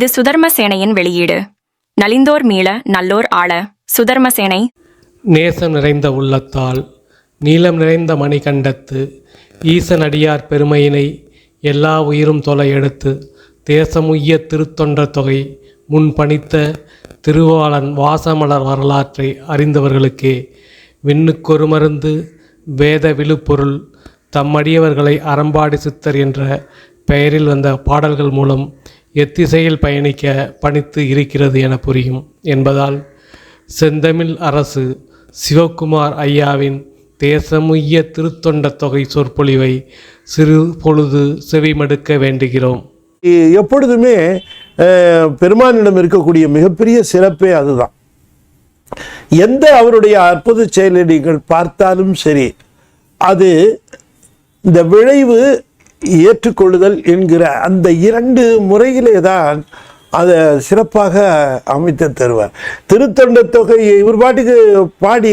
இது சுதர்ம சேனையின் வெளியீடு. நலிந்தோர் மீள நல்லோர் ஆள சுதர்ம சேனை. நேசம் நிறைந்த உள்ளத்தால் நீளம் நிறைந்த மணிகண்டத்து ஈசன் அடியார் பெருமையினை எல்லா உயிரும் தொலை எடுத்து தேசமுய்ய திருத்தொன்ற தொகை முன் பணித்த திருவாளன் வாசமலர் வரலாற்றை அறிந்தவர்களுக்கே விண்ணுக்கொரு மருந்து வேத விழுப்பொருள் தம்மடியவர்களை அறம்பாடி சித்தர் என்ற பெயரில் வந்த பாடல்கள் மூலம் எத்திசையில் பயணிக்க பணித்து இருக்கிறது என புரியும். என்பதால் செந்தமிழ் அரசு சிவகுமார் ஐயாவின் தேசமுய்ய திருத்தொண்ட தொகை சொற்பொழிவை சிறு பொழுது செவிமடுக்க வேண்டுகிறோம். எப்பொழுதுமே பெருமானிடம் இருக்கக்கூடிய மிகப்பெரிய சிறப்பே அதுதான். எந்த அவருடைய அற்புத செயலை நீங்கள் பார்த்தாலும் சரி அது இந்த விளைவு ஏற்றுக்கொள்ளுதல் என்கிற அந்த இரண்டு முறையிலே தான் அதை சிறப்பாக அமைத்து தருவார். திருத்தொண்ட தொகை இவர் பாட்டுக்கு பாடி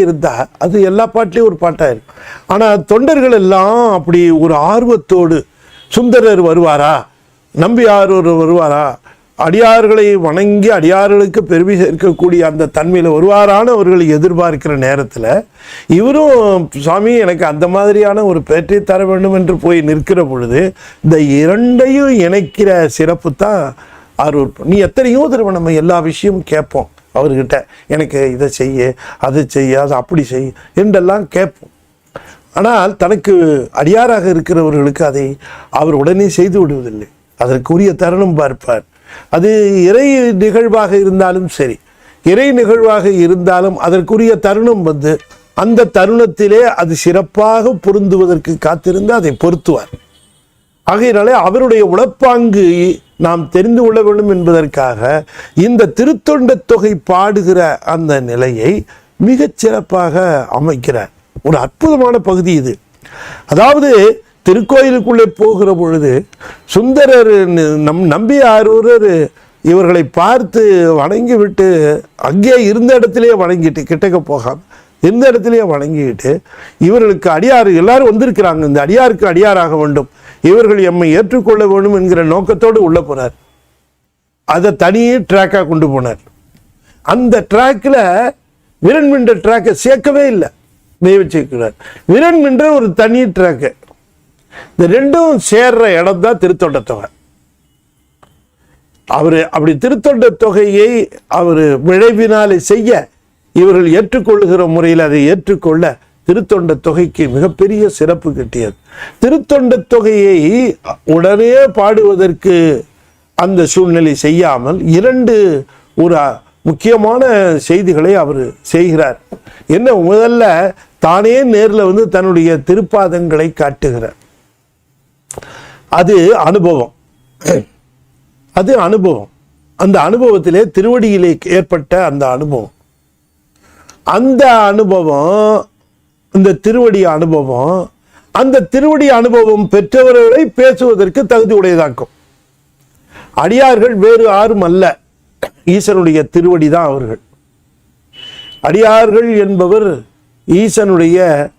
அது எல்லா பாட்டிலையும் ஒரு பாட்டாக இருக்கும். ஆனால் தொண்டர்கள் எல்லாம் அப்படி ஒரு ஆர்வத்தோடு சுந்தரர் வருவாரா? நம்பி ஒரு வருவாரா? அடியார்களை வணங்கி அடியார்களுக்கு பெருமை சேர்க்கக்கூடிய அந்த தன்மையில் வருவாரான அவர்கள் எதிர்பார்க்கிற நேரத்தில் இவரும் சுவாமி எனக்கு அந்த மாதிரியான ஒரு பேற்றை தர வேண்டும் என்று போய் நிற்கிற பொழுது இந்த இரண்டையும் இணைக்கிற சிறப்பு தான் அருள் நீ எத்தனையோ தடவை நம்ம எல்லா விஷயமும் கேட்போம் அவர்கிட்ட. எனக்கு இதை செய்ய அதை செய்ய அதை அப்படி செய் என்றெல்லாம் கேட்போம். ஆனால் தனக்கு அடியாராக இருக்கிறவர்களுக்கு அதை அவர் உடனே செய்து விடுவதில்லை. அதற்குரிய தருணம் பார்ப்பார். அது இறை நிகழ்வாக இருந்தாலும் சரி இறை நிகழ்வாக இருந்தாலும் அதற்குரிய தருணம் வந்து அந்த தருணத்திலே அது சிறப்பாக பொருந்துவதற்கு காத்திருந்து அதை பொருத்துவார். ஆகையினாலே அவருடைய உளப்பாங்கு நாம் தெரிந்து கொள்ள வேண்டும் என்பதற்காக இந்த திருத்தொண்ட தொகை பாடுகிற அந்த நிலையை மிகச் சிறப்பாக அமைக்கிறார் ஒரு அற்புதமான பகுதி இது. அதாவது திருக்கோயிலுக்குள்ளே போகிற பொழுது சுந்தரர் நம் நம்பி ஆரூரர் இவர்களை பார்த்து வணங்கி விட்டு அங்கே இருந்த இடத்துலையே வணங்கிட்டு கிட்டக்க போகாம இருந்த இடத்துலையே வணங்கிட்டு இவர்களுக்கு அடியார் எல்லாரும் வந்திருக்கிறாங்க. இந்த அடியாருக்கு அடியாராக வேண்டும். இவர்கள் எம்மை ஏற்றுக்கொள்ள வேண்டும் என்கிற நோக்கத்தோடு உள்ள போனார். அதை தனியே ட்ராக்காக கொண்டு போனார். அந்த ட்ராக்கில் விரன் மின்ற ட்ராக்கை சேர்க்கவே இல்லை. தெய்வ சேர்க்கிறார் விரன் மின்ற ஒரு தனி ட்ராக்கு இந்த ரெண்டும் சேர்ற இடம் தான் திருத்தொண்ட தொகை. அவர் அப்படி திருத்தொண்ட தொகையை அவர் விளைவினாலே செய்ய இவர்கள் ஏற்றுக்கொள்ளுகிற முறையில் அதை ஏற்றுக்கொள்ள திருத்தொண்ட தொகைக்கு மிகப்பெரிய சிறப்பு கிட்டியது. திருத்தொண்ட தொகையை உடனே பாடுவதற்கு அந்த சூழ்நிலை செய்யாமல் இரண்டு ஒரு முக்கியமான செய்திகளை அவர் செய்கிறார். என்ன முதல்ல தானே நேரில் வந்து தன்னுடைய திருப்பாதங்களை காட்டுகிறார். அது அனுபவம். அது அனுபவம். அந்த அனுபவத்திலே திருவடியிலே ஏற்பட்ட அந்த அனுபவம். அந்த அனுபவம் இந்த திருவடி அனுபவம் அந்த திருவடி அனுபவம் பெற்றவர்களை பேசுவதற்கு தகுதி உடையதாக்கும். அடியார்கள் வேறு யாரும் அல்ல. ஈசனுடைய திருவடி தான் அவர்கள். அடியார்கள் என்பவர் ஈசனுடைய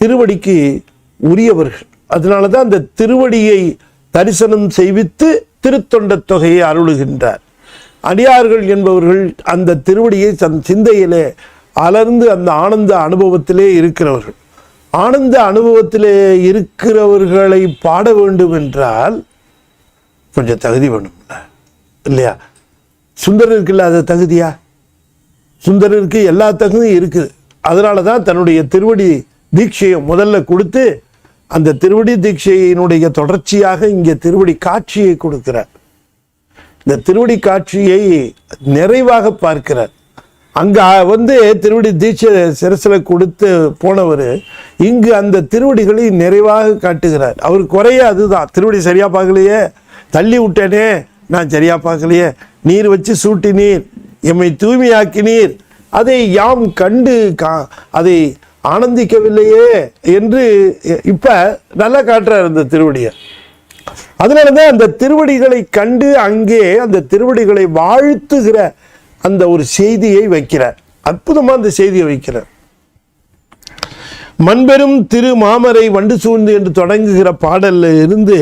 திருவடிக்கு உரியவர்கள். அதனால தான் அந்த திருவடியை தரிசனம் செய்வித்து திருத்தொண்ட தொகையை அருளுகின்றார். அடியார்கள் என்பவர்கள் அந்த திருவடியை தன் சிந்தையிலே அலர்ந்து அந்த ஆனந்த அனுபவத்திலே இருக்கிறவர்கள். ஆனந்த அனுபவத்திலே இருக்கிறவர்களை பாட வேண்டும் என்றால் கொஞ்சம் தகுதி வேணும்ல இல்லையா? சுந்தரருக்கு இல்லாத தகுதியா? சுந்தரருக்கு எல்லா தகுதியும் இருக்குது. அதனால தான் தன்னுடைய திருவடி தீட்சையை முதல்ல கொடுத்து அந்த திருவடி தீட்சையினுடைய தொடர்ச்சியாக இங்கே திருவடி காட்சியை கொடுக்கிறார். இந்த திருவடி காட்சியை நிறைவாக பார்க்கிறார். அங்க வந்து திருவடி தீட்சை சிரசில் கொடுத்து போனவர் இங்கு அந்த திருவடிகளை நிறைவாக காட்டுகிறார். அவர் குறைய அதுதான். திருவடி சரியா பார்க்கலையே? தள்ளி விட்டேனே? நான் சரியா பார்க்கலையே? நீர் வச்சு சூட்டினீர். எம்மை தூய்மையாக்கினீர். அதை யாம் கண்டு கா அதை ஆனந்திக்கவில்லையே என்று இப்ப நல்லா காட்டுறார் இந்த திருவடியை. அதனால தான் அந்த திருவடிகளை கண்டு அங்கே அந்த திருவடிகளை வாழ்த்துகிற அந்த ஒரு செய்தியை வைக்கிறார். அற்புதமா அந்த செய்தியை வைக்கிறார். மண்பெரும் திரு மாமரை வண்டு சூழ்ந்து என்று தொடங்குகிற பாடல்ல இருந்து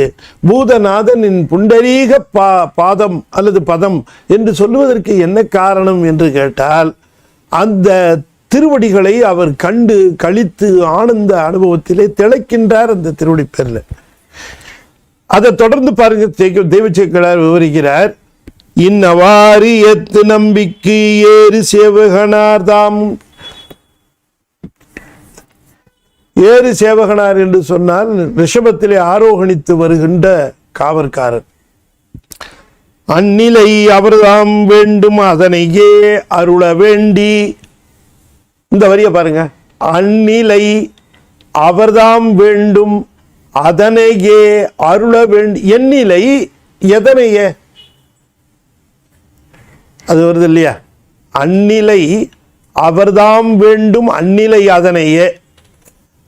பூதநாதனின் புண்டரீக பா பாதம் அல்லது பதம் என்று சொல்லுவதற்கு என்ன காரணம் என்று கேட்டால் அந்த திருவடிகளை அவர் கண்டு கழித்து ஆனந்த அனுபவத்திலே திளைக்கின்றார் அந்த திருவடி பேரில். அதை தொடர்ந்து பாருங்க தெய்வ- தெய்வச்சேக்கலார் விவரிக்கிறார். இன்னவாரியத்து நம்பிக்கை ஏறு சேவகனார் தாம். ஏறு சேவகனார் என்று சொன்னால் ரிஷபத்திலே ஆரோகணித்து வருகின்ற காவற்காரர். அந்நிலை அவர்தாம் வேண்டும் அதனையே அருள வேண்டி இந்த வரியை பாருங்க. அந்நிலை அவர்தாம் வேண்டும் அதனையே அருள வேண்டும் எந்நிலை எதனையே? அது வருது இல்லையா? அந்நிலை அவர்தாம் வேண்டும் அந்நிலை அதனையே.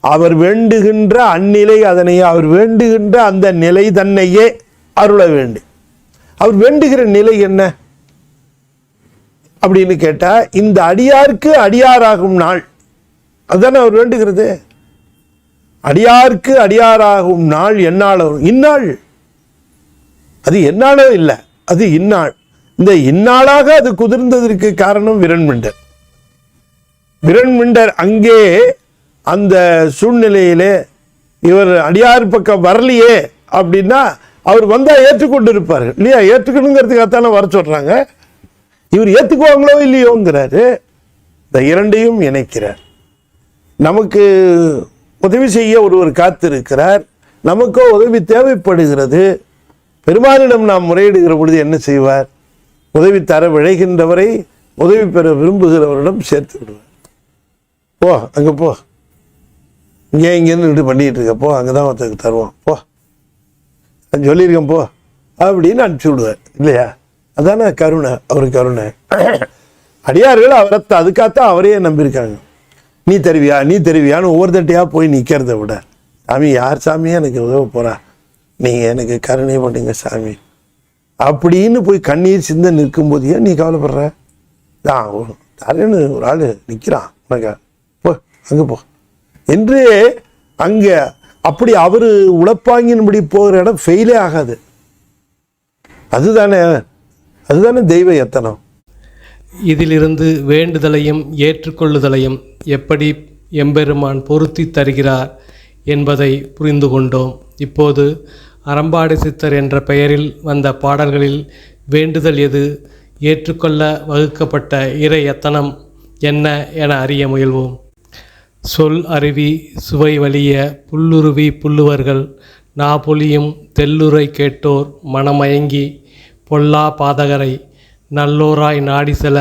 அவர் வேண்டுகின்ற அந்நிலை அதனையே அவர் வேண்டுகின்ற அந்த நிலை தன்னையே அருள வேண்டும் அவர் வேண்டுகிற நிலை என்ன? அப்படின்னு கேட்டால் இந்த அடியாருக்கு அடியாராகும் நாள். அதுதானே அவர் வேண்டுகிறது? அடியாருக்கு அடியாராகும் நாள் என்னால் இந்நாள். அது என்னால் இல்லை அது இந்நாள். இந்த இந்நாளாக அது குதிர்ந்ததற்கு காரணம் விரண்மிண்டர் விரண்மிண்டர் அங்கே அந்த சூழ்நிலையிலே இவர் அடியார் பக்கம் வரலையே அப்படின்னா அவர் வந்தால் ஏற்றுக்கொண்டு இருப்பார் இல்லையா? ஏற்றுக்கணுங்கிறதுக்காகத்தானே வர சொல்கிறாங்க இவர் ஏற்றுக்குவாங்களோ இல்லையோங்கிறாரு. இந்த இரண்டையும் இணைக்கிறார். நமக்கு உதவி செய்ய ஒருவர் காத்திருக்கிறார். நமக்கோ உதவி தேவைப்படுகிறது. பெருமானிடம் நாம் முறையிடுகிற பொழுது என்ன செய்வார்? உதவி தர விழைகின்றவரை உதவி பெற விரும்புகிறவரிடம் சேர்த்து விடுவார். போ அங்கே போ. இங்கே இங்கேருந்து இப்படி பண்ணிகிட்டு இருக்க போ அங்கே தான் ஒருத்தருக்கு தருவோம் போ. நான் சொல்லியிருக்கேன் போ. அப்படின்னு அனுப்பிச்சி விடுவார். இல்லையா? அதானே கருணை அவர் கருணை. அடியார்கள் அவரை அதுக்காகத்தான் அவரையே நம்பியிருக்காங்க. நீ தருவியா நீ தருவியான்னு ஒவ்வொருத்தட்டையா போய் நிற்கிறத விட. சாமி யார் சாமியா எனக்கு உதவ போகிறா நீங்கள் எனக்கு கருணை பண்ணுங்க சாமி. அப்படின்னு போய் கண்ணீர் சிந்த நிற்கும்போது ஏன் நீ கவலைப்படுற? நான் தரேன்னு ஒரு ஆள் நிற்கிறான் உனக்கு போ அங்கே போ. என்று அங்கே அப்படி அவர் உழப்பாங்கின்படி போகிற இடம் ஃபெயிலே ஆகாது. அதுதானே அதுதானே தெய்வ எத்தனம். இதிலிருந்து வேண்டுதலையும் ஏற்றுக்கொள்ளுதலையும் எப்படி எம்பெருமான் பொருத்தி தருகிறார் என்பதை புரிந்து கொண்டோம். இப்போது அறம்பாடி சித்தர் என்ற பெயரில் வந்த பாடல்களில் வேண்டுதல் எது ஏற்றுக்கொள்ள வகுக்கப்பட்ட இறை எத்தனம் என்ன என அறிய முயல்வோம். சொல் அருவி சுவை வலிய புல்லுருவி புல்லுவர்கள் நாபொலியும் தெல்லுரை கேட்டோர் மனமயங்கி பொல்லா பாதகரை நல்லோராய் நாடி செல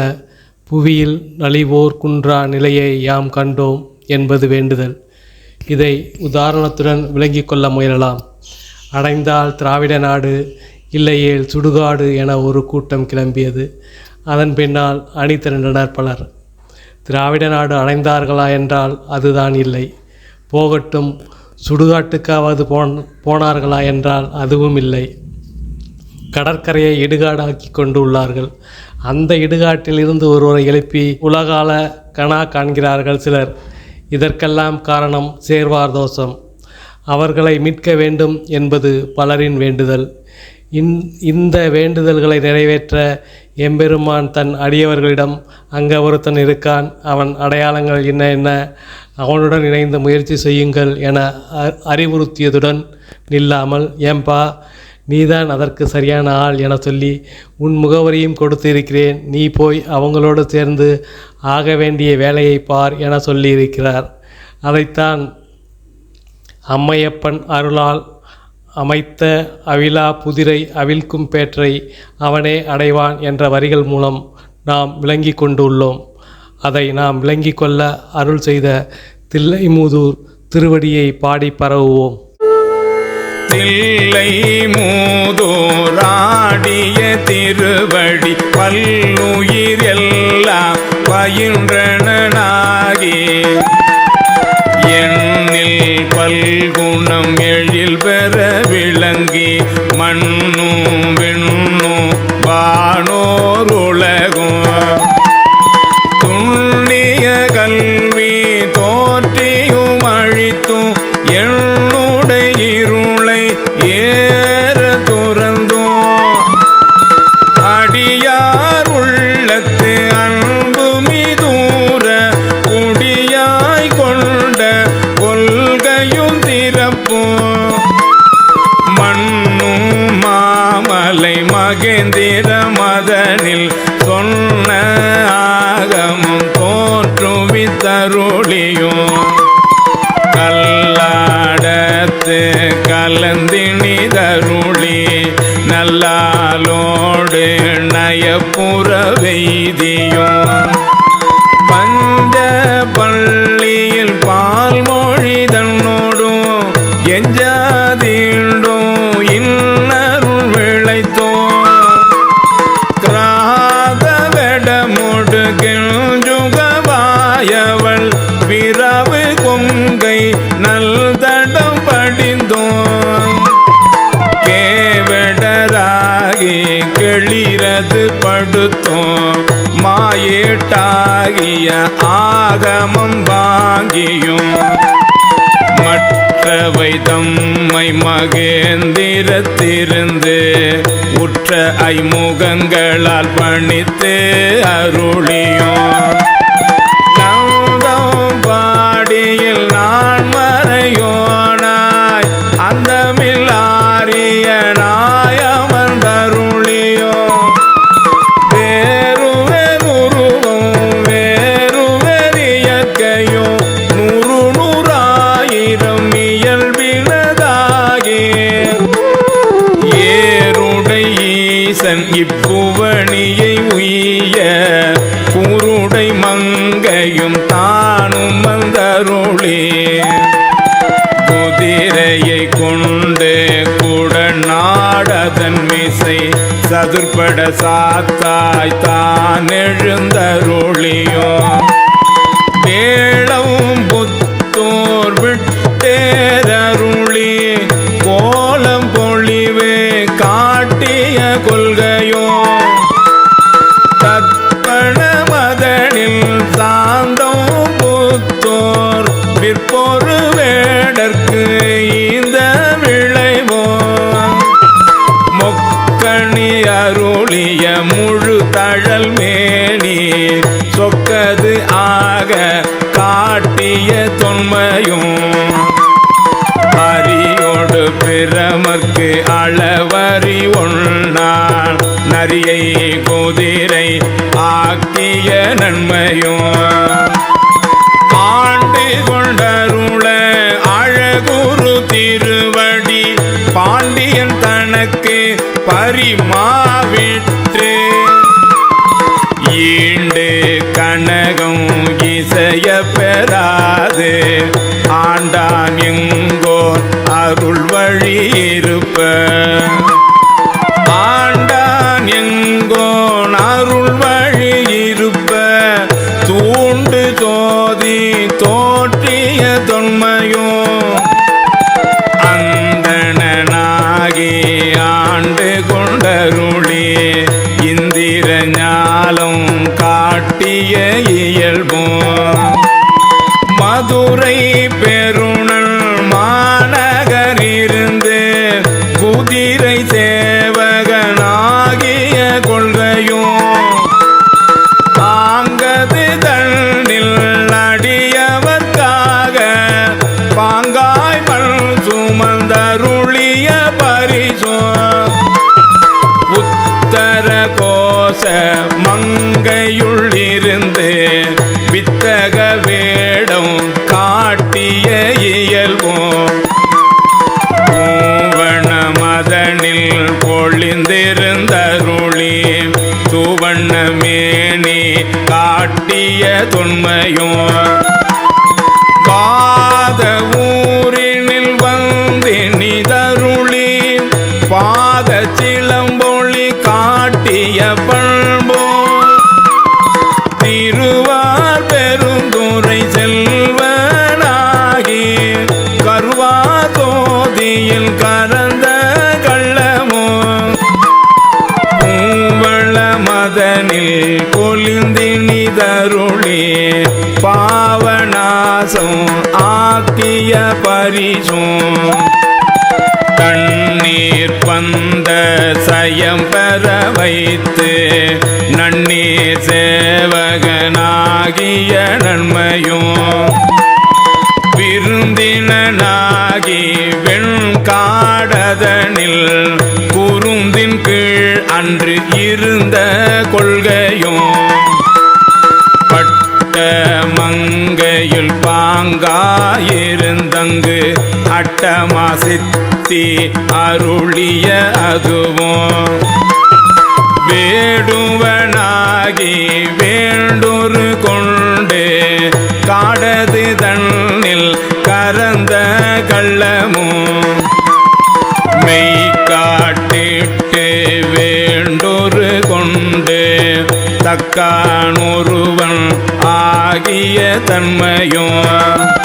புவியில் நலிவோர் குன்றா நிலையை யாம் கண்டோம் என்பது வேண்டுதல். இதை உதாரணத்துடன் விளங்கிக் கொள்ள முயலலாம். அடைந்தால் திராவிட நாடு இல்லையேல் சுடுகாடு என ஒரு கூட்டம் கிளம்பியது. அதன் பின்னால் அணி திரண்டனர் பலர். திராவிட நாடு அடைந்தார்களா என்றால் அதுதான் இல்லை. போகட்டும் சுடுகாட்டுக்காவது போன் போனார்களா என்றால் அதுவும் இல்லை. கடற்கரையை இடுகாடாக்கி கொண்டு உள்ளார்கள் அந்த இடுகாட்டில் இருந்து ஒருவரை எழுப்பி உலகால கணா காண்கிறார்கள் சிலர். இதற்கெல்லாம் காரணம் சேர்வார் தோஷம். அவர்களை மீட்க வேண்டும் என்பது பலரின் வேண்டுதல். இந் இந்த வேண்டுதல்களை நிறைவேற்ற எம்பெருமான் தன் அடியவர்களிடம் அங்கே ஒருத்தன் இருக்கான். அவன் அடையாளங்கள் என்ன என்ன? அவனுடன் இணைந்து முயற்சி செய்யுங்கள் என அறிவுறுத்தியதுடன் நில்லாமல் ஏம்பா நீதான் அதற்கு சரியான ஆள் என சொல்லி உன் முகவரியும் கொடுத்திருக்கிறேன். நீ போய் அவங்களோடு சேர்ந்து ஆக வேண்டிய வேலையை பார் என சொல்லியிருக்கிறார். அதைத்தான் அம்மையப்பன் அருளால் அமைத்த அவிழா புதிரை அவிழ்க்கும் பேற்றை அவனே அடைவான் என்ற வரிகள் மூலம் நாம் விளங்கி கொண்டுள்ளோம். அதை நாம் விளங்கி கொள்ள அருள் செய்த தில்லைமூதூர் திருவடியை பாடி பரவுவோம். தில்லை மூதோராடிய திருவடி பல்லுயிர் எல்லாம் பயின்றனாகி எண்ணில் பல்குணம் எழில் பெற விளங்கி மண்ணும் விண்ணும் வானோர் மாயேட்டாகிய ஆகமம் வாங்கியும். மற்றவை தம்மை மகேந்திரத்திருந்து உற்ற ஐமுகங்களால் பணித்து அருளியும். சதுர்பட சாத்தாய் தான் எழுந்தருளியோ வேளவும் தழல் மேனி சொக்கது ஆக காட்டிய தொன்மையும் அரியோடு பிரமக்கு அளவறி ஒன்றான் நரியை குதிரை ஆக்கிய நன்மையும் இசைய பெறாது. ஆண்டான் எங்கோ அருள் வழி இருப்ப. கோஷ மங்கையுள்ளிருந்து வித்தக வேடம் காட்டிய இயல்போம் பூவண மதனில் பொழிந்திருந்தருளி சுவண்ண மேனி காட்டிய தொன்மையும். மதனில் பொலிந்தினிதருளி பாவநாசம் ஆக்கிய பரிசும். தண்ணீர் பந்த சயம் பெற வைத்து நன்னீர் சேவகனாகிய நன்மையும். விருந்தினனாகி வெண்காடதனில் கூந்தின் கீழ் அன்று இருந்த கொள்கையும் பட்ட மங்கையில் பாங்காயிருந்தங்கு அட்டமா சித்தி அருளிய அதுவும். வேடுவனாகி வேண்டொரு கொண்டு காடது தன்னில் கரந்த கள்ளமும் தக்கானொருவன் ஆகிய தன்மையும்.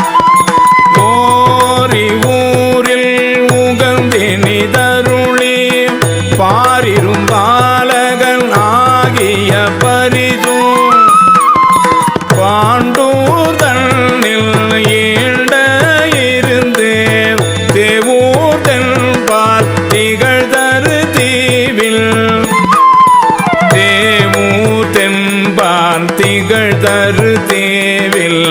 தேவில்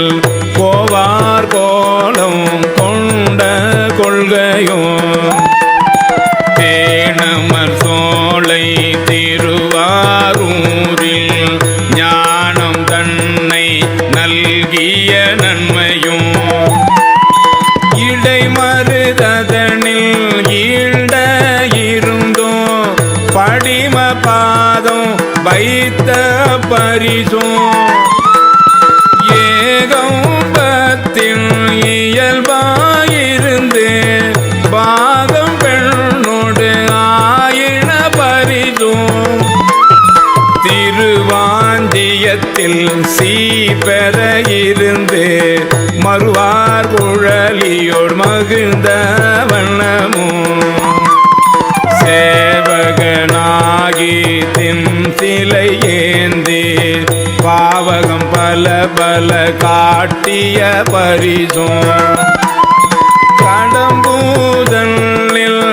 மறுவார் குழலியோர் மகிழ்ந்த வண்ணமோ. சேவகனாகி தின் சிலை ஏந்தி பாவகம் பல பல காட்டிய பரிசோ. கடம்பூதனில்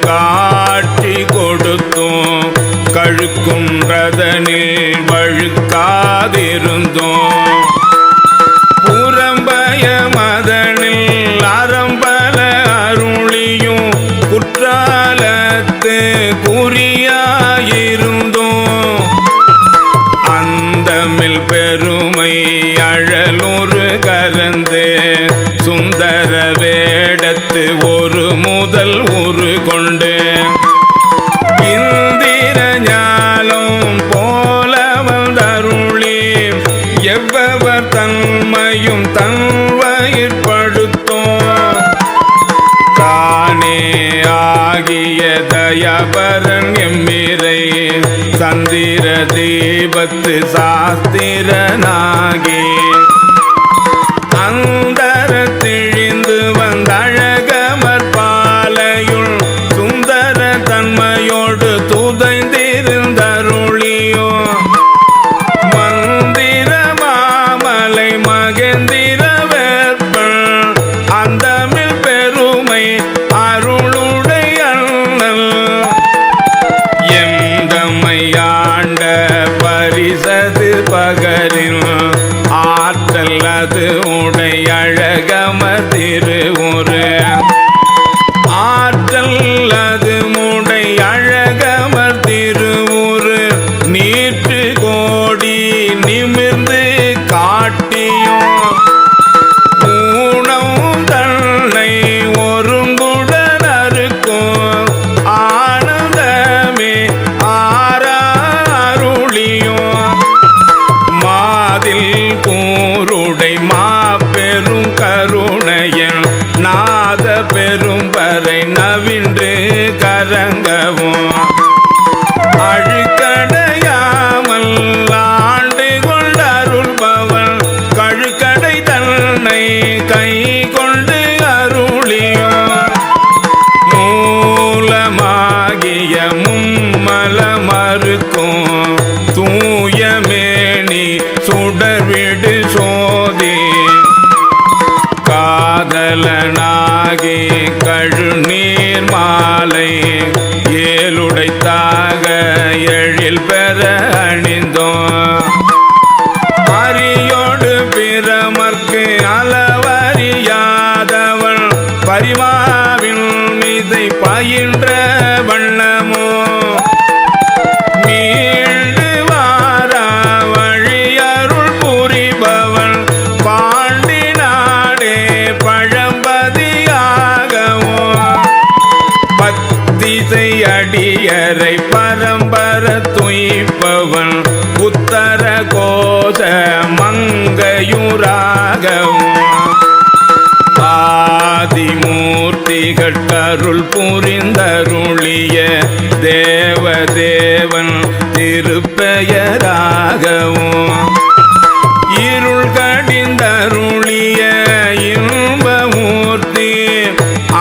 காட்டி கொடுத்தோம். கழுக்குன்றதனில் வழுக்காதிருந்தோம். புறம்பய மதனில் அறம்பல அருளியும் குற்றாலத்து குறியாயிருந்தோம். அந்தமில் பெருமை அழலொரு கலந்து சுந்தர வேடத்து ஒரு முதல் ஒரு கொண்டு இந்திர ஞானம் போல தருளி எவ்வவர் தன்மையும் தன்வயிற்படுத்தோம் தானே ஆகிய தயபரன் எம்மிரை சந்திர தீபத்து சாஸ்திரனாகி. அந்தர பகலின் ஆற்றல் அது உடையழ கட்டருள் புரிந்தருளிய தேவதேவன் திருப்பெயராகவும் இருள் கடிந்தருளிய இன்பமூர்த்தி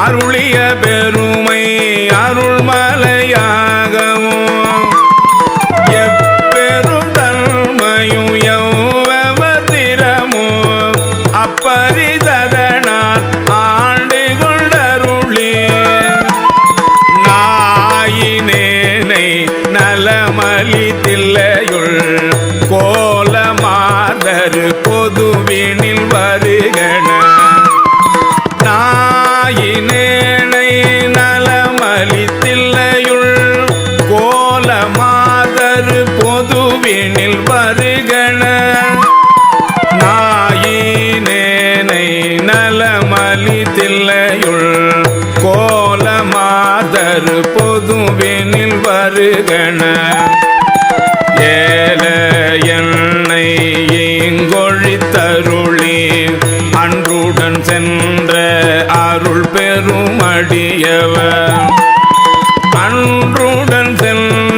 அருளிய பெருமை அருள்மலையாகவும் எப்பெரும் தன்மையும் எவ்வத்திரமோ அப்பறி அருள் பெருமடியவர் அன்றுடன் சென்று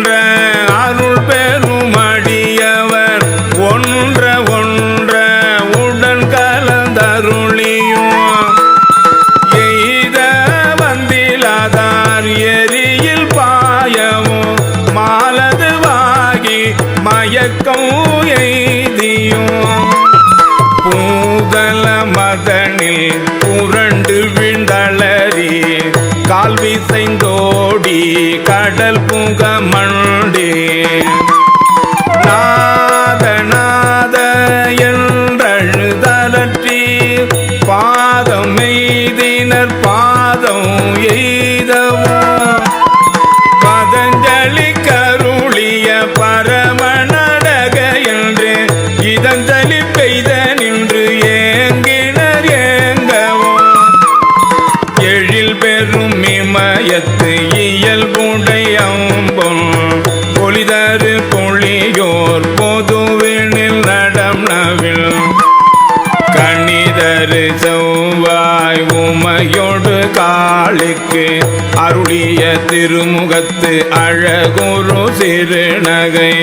மதனில் புரண்டு விண்டளறி கால் விசைந்தோடி கடல் புகமண்டே நாதநாத என்றழுதலற்றி பாதம் எய்தினர் பாதம் எய் ஆளுக்கு அருளிய திருமுகத்து அழகுரு சிறுநகை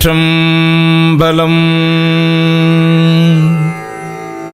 மற்றும்